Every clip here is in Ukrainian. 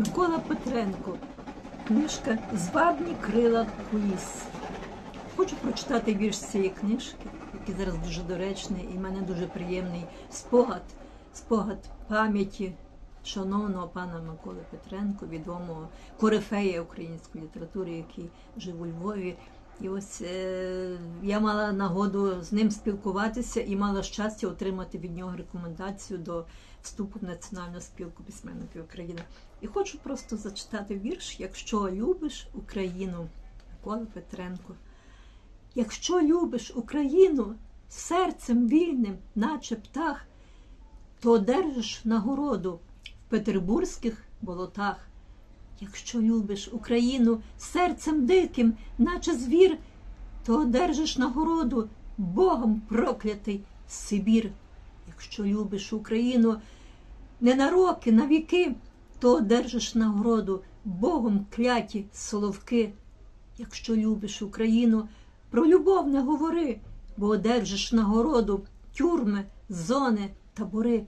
Микола Петренко. Книжка Звабні крила куліс. Хочу прочитати вірш цієї книжки, який зараз дуже доречний, і в мене дуже приємний спогад, спогад пам'яті шановного пана Миколи Петренко, відомого корифея української літератури, який жив у Львові. І ось е, я мала нагоду з ним спілкуватися і мала щастя отримати від нього рекомендацію до вступу в Національну спілку письменників України. І хочу просто зачитати вірш, якщо любиш Україну, Микола Петренко. Якщо любиш Україну серцем вільним, наче птах, то одержиш нагороду в петербурзьких болотах. Якщо любиш Україну серцем диким, наче звір, то одержиш нагороду Богом проклятий Сибір. Якщо любиш Україну не на роки, на віки, то одержиш нагороду Богом кляті соловки. Якщо любиш Україну, про любов не говори, бо одержиш нагороду тюрми, зони, табори.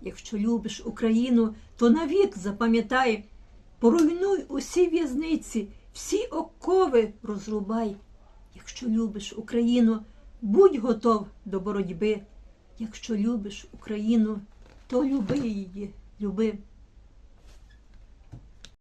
Якщо любиш Україну, то навік запам'ятай, поруйнуй усі в'язниці, всі окови розрубай. Якщо любиш Україну, будь готов до боротьби. Якщо любиш Україну, то люби її, люби.